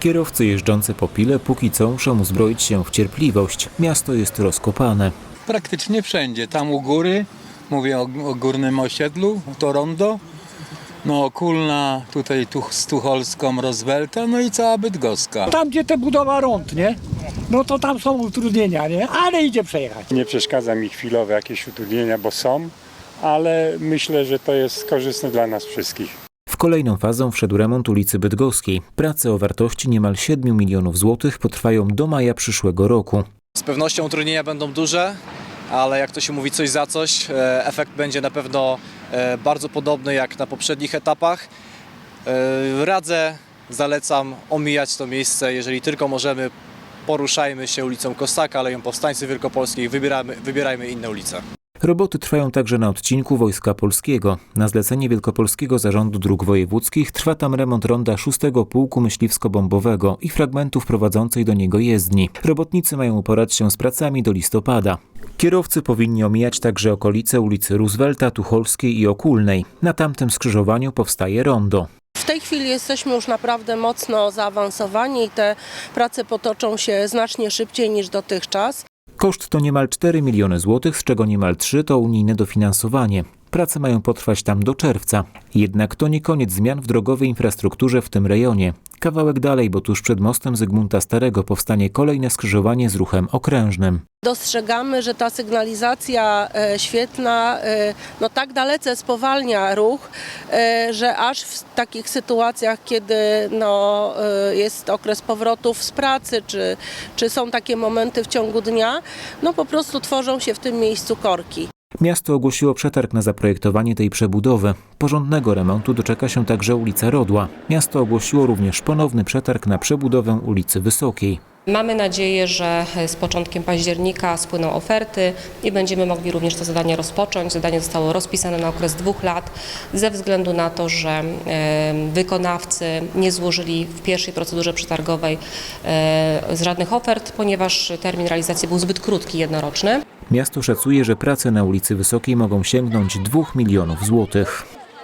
Kierowcy jeżdżący po Pile póki co muszą uzbroić się w cierpliwość. Miasto jest rozkopane. Praktycznie wszędzie. Tam u góry, mówię o, o górnym osiedlu, to rondo. No Kulna, tutaj tu, z Tucholską, Rozwelta, no i cała Bydgoska. Tam, gdzie te budowa rąd, nie? No to tam są utrudnienia, nie? Ale idzie przejechać. Nie przeszkadza mi chwilowe jakieś utrudnienia, bo są, ale myślę, że to jest korzystne dla nas wszystkich. Kolejną fazę wszedł remont ulicy Bydgoskiej. Prace o wartości niemal 7 milionów złotych potrwają do maja przyszłego roku. Z pewnością utrudnienia będą duże, ale jak to się mówi coś za coś, e, efekt będzie na pewno e, bardzo podobny jak na poprzednich etapach. E, Radzę, zalecam omijać to miejsce, jeżeli tylko możemy. Poruszajmy się ulicą Kosaka, Aleją Powstańców Wielkopolskich, wybieramy, wybierajmy inne ulice. Roboty trwają także na odcinku Wojska Polskiego. Na zlecenie Wielkopolskiego Zarządu Dróg Wojewódzkich trwa tam remont ronda 6 Pułku Myśliwsko-Bombowego i fragmentów prowadzącej do niego jezdni. Robotnicy mają uporać się z pracami do listopada. Kierowcy powinni omijać także okolice ulicy Roosevelta, Tucholskiej i Okulnej. Na tamtym skrzyżowaniu powstaje rondo. W tej chwili jesteśmy już naprawdę mocno zaawansowani i te prace potoczą się znacznie szybciej niż dotychczas. Koszt to niemal 4 miliony złotych, z czego niemal 3 to unijne dofinansowanie. Prace mają potrwać tam do czerwca. Jednak to nie koniec zmian w drogowej infrastrukturze w tym rejonie. Kawałek dalej, bo tuż przed mostem Zygmunta Starego powstanie kolejne skrzyżowanie z ruchem okrężnym. Dostrzegamy, że ta sygnalizacja e, świetna e, no tak dalece spowalnia ruch, e, że aż w takich sytuacjach, kiedy no, jest okres powrotów z pracy, czy, czy są takie momenty w ciągu dnia, no po prostu tworzą się w tym miejscu korki. Miasto ogłosiło przetarg na zaprojektowanie tej przebudowy. Porządnego remontu doczeka się także ulica Rodła. Miasto ogłosiło również ponowny przetarg na przebudowę ulicy Wysokiej. Mamy nadzieję, że z początkiem października spłyną oferty i będziemy mogli również to zadanie rozpocząć. Zadanie zostało rozpisane na okres dwóch lat ze względu na to, że wykonawcy nie złożyli w pierwszej procedurze przetargowej e, żadnych ofert, ponieważ termin realizacji był zbyt krótki, jednoroczny. Miasto szacuje, że prace na ulicy Wysokiej mogą sięgnąć 2 milionów złotych.